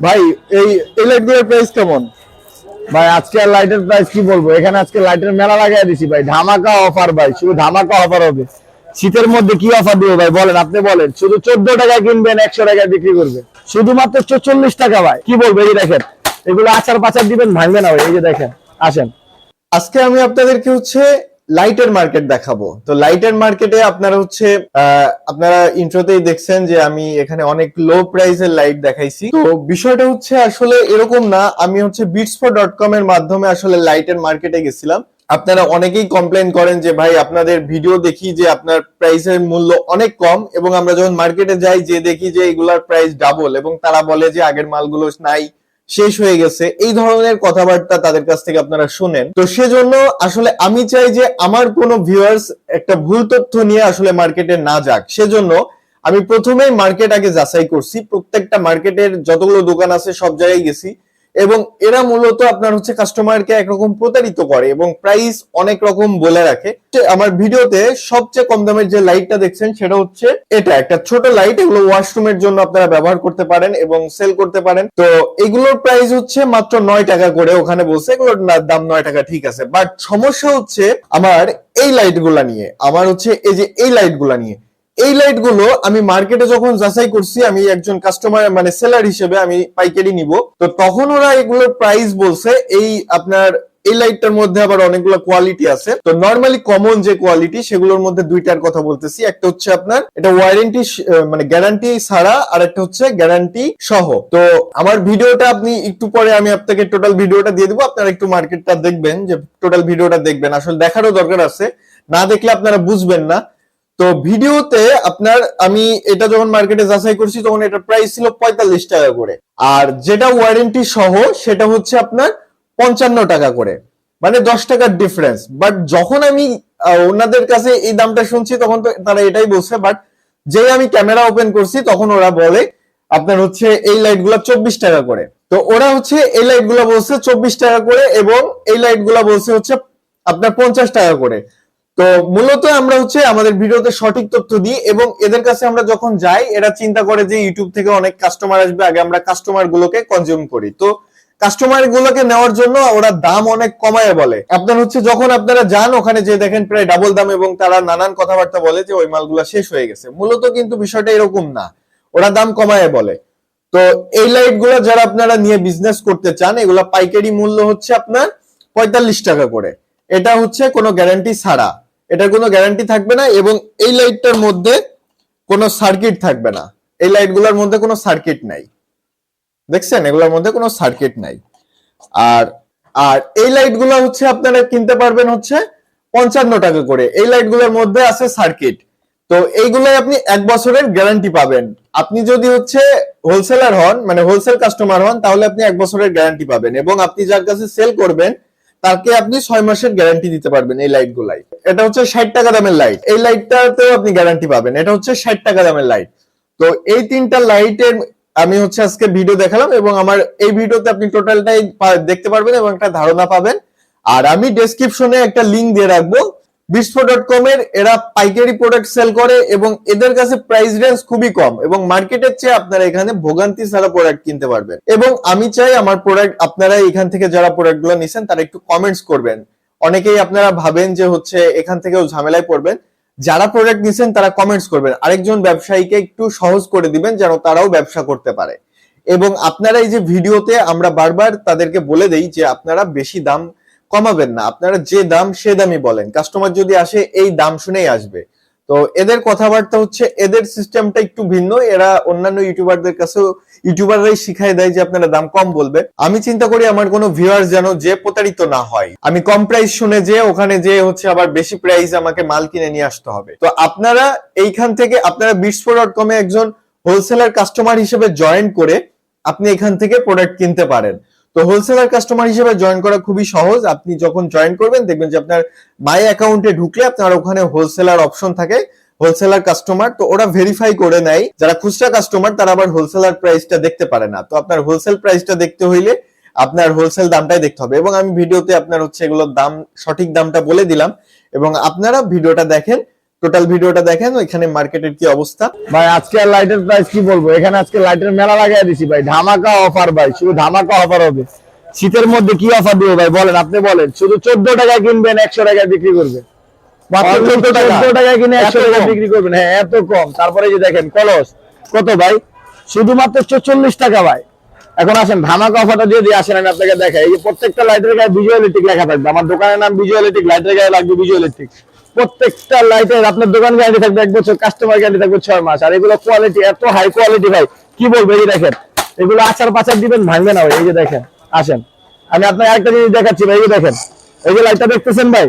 ভাই, এই এই প্রাইস কেমন? ভাই, আজকে আর লাইটের প্রাইস কি বলব? এখানে আজকে লাইটের মেলা লাগাই দিছি ভাই। ধামাকা অফার ভাই, শুধু ধামাকা অফার হবে। শীতের মধ্যে কি অফার দিব ভাই? বলেন, আপনি বলেন। শুধু চোদ্দ টাকা কিনবেন, একশো টাকায় বিক্রি করবেন। শুধুমাত্র চল্লিশ টাকা ভাই। কি বলব, এই দেখেন। এগুলো আচার পাচার দিবেন, ভাঙবে না ভাই। এই যে দেখেন, আসেন। আজকে আমি আপনাদেরকে হচ্ছে লাইটের মার্কেট দেখাবো। তো লাইটের মার্কেটে আপনারা হচ্ছে আপনারা ইন্ট্রোতেই দেখছেন যে আমি এখানে অনেক লো প্রাইসের লাইট দেখাইছি। তো বিষয়টা হচ্ছে আসলে এরকম না, আমি হচ্ছে বিটসফো ডট কম এর মাধ্যমে আসলে লাইটের মার্কেটে গেছিলাম। আপনারা অনেকেই কমপ্লেন করেন যে, ভাই, আপনাদের ভিডিও দেখি যে আপনার প্রাইসের মূল্য অনেক কম এবং আমরা যখন মার্কেটে যাই, যে দেখি যে এগুলার প্রাইস ডাবল এবং তারা বলে যে আগের মালগুলো নাই শেষ হয়ে গেছে। এই ধরনের কথাবার্তা তাদের কাছ থেকে আপনারা শুনেন। তো সেজন্য আসলে আমি চাই যে আমার কোনো ভিউয়ার্স একটা ভুল তথ্য নিয়ে আসলে মার্কেটে না যাক। সেজন্য আমি প্রথমেই মার্কেট আগে যাচাই করছি। প্রত্যেকটা মার্কেটের যতগুলো দোকান আছে সব জায়গায় গেছি। এবং এরা মূলত আপনার হচ্ছে কাস্টমারকে একরকম প্রতারিত করে এবং প্রাইস অনেক রকম বলে রাখে। আমার ভিডিওতে সবচেয়ে কম দামের যে লাইটটা দেখছেন সেটা হচ্ছে এটা। একটা ছোট লাইট এগুলো ওয়াশরুমের জন্য আপনারা ব্যবহার করতে পারেন এবং সেল করতে পারেন। তো এগুলোর প্রাইস হচ্ছে মাত্র নয় টাকা করে ওখানে বলছে, এগুলোর দাম নয় টাকা ঠিক আছে। বাট সমস্যা হচ্ছে আমার এই লাইটগুলা নিয়ে। আমার হচ্ছে এই যে এই লাইটগুলা নিয়ে। এই লাইটগুলো আমি মার্কেটে যখন যাচাই করছি, আমি একজন কাস্টমার মানে সেলার হিসেবে আমি পাইকারি নিব। তো তখন ওরা এগুলোর প্রাইস বলছে, এই আপনার এই লাইটটার মধ্যে আবার অনেকগুলো কোয়ালিটি আছে। তো নর্মালি কমন যে কোয়ালিটি সেগুলোর মধ্যে দুইটার কথা বলতেছি। একটা হচ্ছে আপনার, এটা ওয়ারেন্টি মানে গ্যারান্টি ছাড়া, আর একটা হচ্ছে গ্যারান্টি সহ। তো আমার ভিডিওটা আপনি একটু পরে আমি আপনাকে টোটাল ভিডিওটা দিয়ে দিব। আপনারা একটু মার্কেটটা দেখবেন, যে টোটাল ভিডিওটা দেখবেন। আসলে দেখারও দরকার আছে। না দেখলে আপনারা বুঝবেন না। তো ভিডিওতে আপনার, আমি এটা যখন মার্কেটে যাচাই করছি, তখন এটার প্রাইস ছিল পঁয়তাল্লিশ টাকা করে। আর যেটা ওয়ারেন্টি সহ, সেটা হচ্ছে আপনার পঞ্চান্ন টাকা করে। মানে দশ টাকার ডিফারেন্স বাট যখন আমি ওনাদের কাছে এই দামটা শুনছি, তখন তো তারা এটাই বলছে। বাট যেই আমি ক্যামেরা ওপেন করছি, তখন ওরা বলে, আপনার হচ্ছে এই লাইটগুলা চব্বিশ টাকা করে। তো ওরা হচ্ছে এই লাইটগুলা বলছে চব্বিশ টাকা করে এবং এই লাইটগুলা বলছে হচ্ছে আপনার পঞ্চাশ টাকা করে। তো মূলত আমরা হচ্ছে আমাদের ভিডিওতে সঠিক তথ্য দিই এবং এদের কাছে আমরা যখন যাই, এরা চিন্তা করে যে ইউটিউব থেকে অনেক কাস্টমার আসবে, আগে আমরা কাস্টমার গুলোকে কনজিউম করি। তো কাস্টমার গুলোকে নেওয়ার জন্য ওরা দাম অনেক কমায় বলে। আপনার হচ্ছে যখন আপনারা যান, ওখানে যে দেখেন প্রায় ডাবল দাম এবং তারা নানান কথাবার্তা বলে যে ওই মালগুলো শেষ হয়ে গেছে। মূলত কিন্তু বিষয়টা এরকম না। ওরা দাম কমায় বলে। তো এই লাইটগুলা যারা আপনারা নিয়ে বিজনেস করতে চান, এগুলা পাইকারি মূল্য হচ্ছে আপনার পঁয়তাল্লিশ টাকা করে। এটা হচ্ছে কোনো গ্যারান্টি ছাড়া। এটার কোনো গ্যারান্টি থাকবে না এবং এই লাইটটার মধ্যে কোনো সার্কিট থাকবে না। এই লাইটগুলোর মধ্যে কোনো সার্কিট নাই। দেখছেন? এগুলোর মধ্যে কোনো সার্কিট নাই। আর আর এই লাইটগুলো হচ্ছে আপনারা কিনতে পারবেন হচ্ছে পঞ্চান্ন টাকা করে। এই লাইটগুলোর মধ্যে আছে সার্কিট তো এইগুলাই আপনি এক বছরের গ্যারান্টি পাবেন। আপনি যদি হচ্ছে হোলসেলার হন মানে হোলসেল কাস্টমার হন, তাহলে আপনি এক বছরের গ্যারান্টি পাবেন এবং আপনি যার কাছে সেল করবেন তাকে আপনি ছয় মাসের গ্যারান্টি দিতে পারবেন এই লাইট গুলাই। এটা হচ্ছে ষাট টাকা দামের লাইট এই লাইটটাতেও আপনি গ্যারান্টি পাবেন। এটা হচ্ছে ষাট টাকা দামের লাইট তো এই তিনটা লাইটের আমি হচ্ছে আজকে ভিডিও দেখালাম এবং আমার এই ভিডিওতে আপনি টোটালটাই দেখতে পারবেন এবং একটা ধারণা পাবেন। আর আমি ডেসক্রিপশনে একটা লিঙ্ক দিয়ে রাখব। বিস্ফো ডট কম এর এরা পাইকারি প্রোডাক্ট সেল করে এবং এদের কাছে প্রাইস রেঞ্জ খুবই কম এবং মার্কেটের চেয়ে আপনারা এখানে ভোগান্তি ছাড়া প্রোডাক্ট কিনতে পারবেন। এবং আমি চাই আমার প্রোডাক্ট আপনারা এখান থেকে যারা প্রোডাক্টগুলো নিছেন তারা একটু কমেন্টস করবেন। অনেকেই আপনারা ভাবেন যে হচ্ছে এখান থেকেও ঝামেলায় পড়বেন। যারা প্রোডাক্ট নিছেন তারা কমেন্টস করবেন। আরেকজন ব্যবসায়ীকে একটু সহজ করে দিবেন যেন তারাও ব্যবসা করতে পারে। এবং আপনারা এই যে ভিডিওতে আমরা বারবার তাদেরকে বলে দেই যে আপনারা বেশি দাম কমাবেন না। আপনারা যে দাম, সে দামই বলেন। কাস্টমার যদি আসে, এই দাম শুনেই আসবে। তো এদের কথাবার্তা হচ্ছে, এদের সিস্টেমটা একটু ভিন্ন। এরা অন্যান্য ইউটিউবারদের কাছেও ইউটিউবাররাই শিখাই দেয় যে আপনারা দাম কম বলবে। আমি চিন্তা করি আমার কোনো ভিউয়ার যেন যে প্রতারিত না হয়। আমি কম প্রাইস শুনে যে, ওখানে যে হচ্ছে আবার বেশি প্রাইস আমাকে মাল কিনে নিয়ে আসতে হবে। তো আপনারা এইখান থেকে, আপনারা বিটসপো ডট কমে একজন হোলসেলার কাস্টমার হিসেবে জয়েন করে, আপনি এখান থেকে প্রোডাক্ট কিনতে পারেন। তো হোলসেলার কাস্টমার হিসেবে জয়েন করা খুবই সহজ। আপনি যখন জয়েন করবেন, দেখবেন যে আপনার মাই অ্যাকাউন্টে ঢুকলে আপনার ওখানে হোলসেলার অপশন থাকে হোলসেলার কাস্টমার তো ওরা ভেরিফাই করে নেয়। যারা খুচরা কাস্টমার তারা আবার হোলসেলার প্রাইসটা দেখতে পারে না। তো আপনার হোলসেল প্রাইসটা দেখতে হইলে আপনার হোলসেল দামটাই দেখতে হবে। এবং আমি ভিডিওতে আপনার হচ্ছে এগুলোর দাম, সঠিক দামটা বলে দিলাম। এবং আপনারা ভিডিওটা দেখেন টোটাল ভিডিওটা দেখেন এখানে মার্কেটের কি অবস্থা। ভাই আজকে লাইটের প্রাইস কি বলব? এখানে আজকে লাইটের মেলা লাগাই দিছি ভাই। ধামাকা অফার ভাই শুধু ধামাকা অফার হবে। শীতের মধ্যে কি অফার দিব ভাই? বলেন আপনি বলেন। শুধু চোদ্দ টাকায় কিনবেন একশো টাকায় বিক্রি করবেন। মাত্র মাত্র 14 টাকা। চোদ্দ টাকায় কিনে একশো টাকায় বিক্রি করবেন। হ্যাঁ এত কম। তারপরে যে দেখেন কলস। কত ভাই? শুধুমাত্র চল্লিশ টাকা ভাই। এখন আসেন ধামাকা অফারটা দিয়ে দিয়ে আসেন আমি আপনাকে দেখাই। এই যে প্রত্যেকটা লাইটের গায়ে ভিজুয়াল ইলেকট্রিক লেখা থাকবে। আমার দোকানের নাম ভিজুয়াল ইলেকট্রিক লাইটের গায়ে লাগবে ভিজুয়াল ইলেকট্রিক প্রত্যেকটা লাইটের আপনার দোকান গ্যারান্টি থাকবে এক বছর কাস্টমার গ্যারান্টি থাকবে ছয় মাস আর এগুলো কোয়ালিটি এত হাই কোয়ালিটি ভাই কি বলব এই দেখেন এগুলো আচার পাচার দিবেন ভাঙবে না ভাই এই যে দেখেন আসেন আমি আপনাকে একটা জিনিস দেখাচ্ছি ভাই এই যে দেখেন এই যে লাইটটা দেখতেছেন ভাই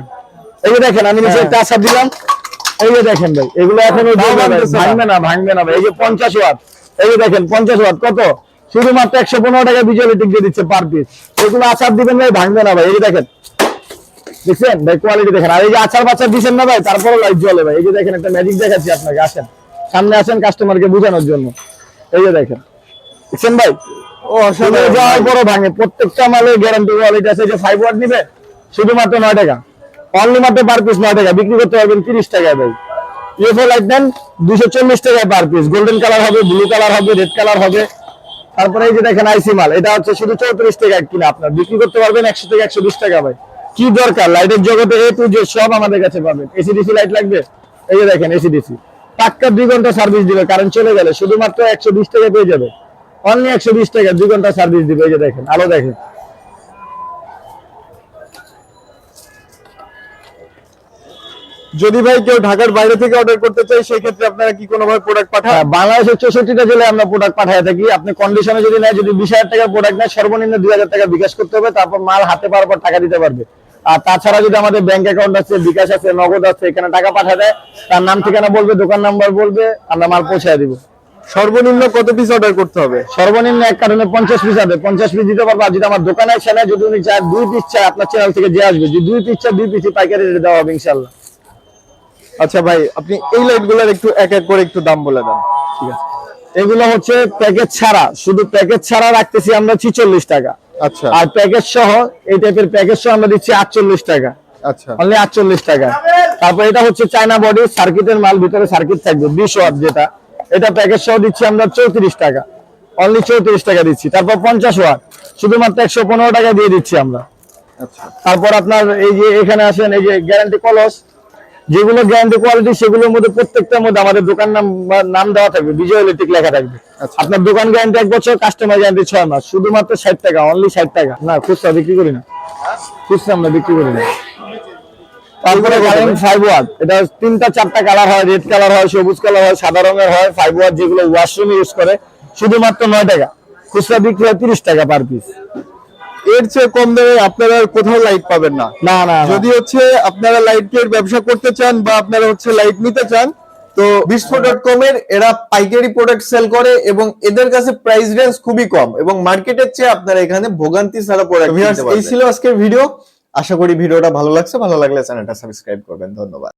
এই যে দেখেন আমি নিচে একটা আচার দিলাম এই যে দেখেন ভাই এগুলো এখন। ভাঙবে না ভাঙবে না ভাই এই যে পঞ্চাশ ওয়াট এই যে দেখেন পঞ্চাশ ওয়াট কত শুধুমাত্র একশো পনেরো টাকা বিজয় দিয়ে দিচ্ছে পার পিস এগুলো আচার দিবেন ভাই ভাঙবে না ভাই এই যে দেখেন দেখছেন? ভাই কোয়ালিটি দেখেন। আর এই যে আচার বাচার দিচ্ছেন না ভাই তারপরে লাইট জ্বলে ভাই। এই যে দেখেন একটা ম্যাজিক দেখাচ্ছি আপনাকে আসেন। সামনে আসেন কাস্টমারকে বোঝানোর জন্য। এই যে দেখেন। দেখছেন ভাই? ও যাওয়ার ভাঙে। প্রত্যেকটা মালের গ্যারান্টি কোয়ালিটি আছে। যে ফাইভ ওয়াট নিবে শুধুমাত্র নয় টাকা। অনলি মাত্র পার পিস নয় টাকা। বিক্রি করতে পারবেন তিরিশ টাকায় ভাই। ইউএফও লাইট দেন দুশো চল্লিশ টাকায় পার পিস গোল্ডেন কালার হবে ব্লু কালার হবে রেড কালার হবে। তারপরে এই যে দেখেন আইসি মাল এটা হচ্ছে শুধু চৌত্রিশ টাকা কিনা আপনার। বিক্রি করতে পারবেন একশো থেকে একশো বিশ টাকা ভাই। কি দরকার? লাইটের জগতে এ টু যে সব আমাদের কাছে পাবেন। এসিডিসি লাইট লাগবে? এই যে দেখেন এসিডিসি পাক্কা দুই ঘণ্টা সার্ভিস দিবে কারেন্ট চলে গেলে শুধুমাত্র একশো বিশ টাকা পেয়ে যাবে। অনলি একশো বিশ টাকা দুই ঘণ্টা সার্ভিস দিবে, এই যে দেখেন, আলো দেখেন। যদি ভাই কেউ ঢাকার বাইরে থেকে অর্ডার করতে চায় সেই ক্ষেত্রে আপনারা কি কোনো ভাবে প্রোডাক্ট পাঠান? হ্যাঁ, বাংলাদেশের চৌষট্টিটা জেলায় আমরা প্রোডাক্ট পাঠিয়ে থাকি। আপনি কন্ডিশনে যদি নেয় যদি বিশ হাজার টাকার প্রোডাক্ট নেয় সর্বনিম্ন দুই হাজার টাকা বিকাশ করতে হবে তারপর মাল হাতে পাওয়ার পর টাকা দিতে পারবে। আর তাছাড়া যদি আমাদের ব্যাংক অ্যাকাউন্ট আছে বিকাশ আছে নগদ আছে এখানে টাকা পাঠা দেয় তার নাম ঠিকানা বলবে দোকান নাম্বার বলবে আমরা মাল পৌঁছায় দিব। সর্বনিম্ন কত পিস অর্ডার করতে হবে? সর্বনিম্ন এক কারণে পঞ্চাশ পিস আছে। পঞ্চাশ পিস দিতে পারব আর যদি আমার দোকানে আসে না যদি উনি চায় দুই পিস চায় আপনার চ্যানেল থেকে যে আসবে। যদি দুই পিস চায় দুই পিসই পাইকারি রেটে দেওয়া হবে ইনশাল্লাহ আচ্ছা ভাই আপনি এই লাইটগুলার একটু এক এক করে একটু দাম বলে দেন। ঠিক আছে। এগুলো হচ্ছে প্যাকেজ ছাড়া শুধু প্যাকেজ ছাড়া রাখতেছি আমরা ছিচল্লিশ টাকা। আচ্ছা। আর প্যাকেজ সহ এই টাইপের প্যাকেজ সহ আমরা দিচ্ছি আটচল্লিশ টাকা। আচ্ছা। অনলি আটচল্লিশ টাকা। তারপর এটা হচ্ছে চায়না বডি সার্কিটের মাল ভিতরে সার্কিট থাকবে বিশ ওয়াট যেটা। এটা প্যাকেজ সহ দিচ্ছি আমরা চৌত্রিশ টাকা। অনলি চৌত্রিশ টাকা দিচ্ছি। তারপর পঞ্চাশ ওয়াট শুধুমাত্র একশো পনেরো টাকা দিয়ে দিচ্ছি আমরা। আচ্ছা। তারপর আপনার এই যে এখানে আসেন এই যে গ্যারান্টি কলস যেগুলো গ্যারান্টি কোয়ালিটি সেগুলোর মধ্যে প্রত্যেকটার মধ্যে আমাদের দোকান নাম নাম দেওয়া থাকবে বিজয় ইলেকট্রিক লেখা থাকবে। আচ্ছা। আপনার দোকান গ্যারান্টি এক বছর কাস্টমার গ্যারান্টি ছয় মাস শুধুমাত্র ষাট টাকা অনলি ষাট টাকা। না খুচরা বিক্রি করি না। খুচরা আমরা বিক্রি করি না। তারপরে কারেন্ট ফাইভ ওয়াট এটা তিনটা চারটা কালার হয় রেড কালার হয় সবুজ কালার হয় সাদা রঙের হয় ফাইভ ওয়াট যেগুলো ওয়াশরুমে ইউজ করে শুধুমাত্র নয় টাকা। খুচরা বিক্রি হয় তিরিশ টাকা পার পিস এর চেয়ে কম দামে আপনারা কোথাও লাইট পাবেন না। না না। যদি হচ্ছে আপনারা লাইটের ব্যবসা করতে চান বা আপনারা হচ্ছে লাইট নিতে চান তো বিস্ফো ডট কম এর এরা পাইকারি প্রোডাক্ট সেল করে এবং এদের কাছে প্রাইস রেঞ্জ খুবই কম এবং মার্কেটের চেয়ে আপনারা এখানে ভোগান্তি ছাড়া প্রোডাক্ট এই ছিল আজকের ভিডিও আশা করি ভিডিওটা ভালো লাগছে। ভালো লাগলে চ্যানেলটা সাবস্ক্রাইব করবেন। ধন্যবাদ।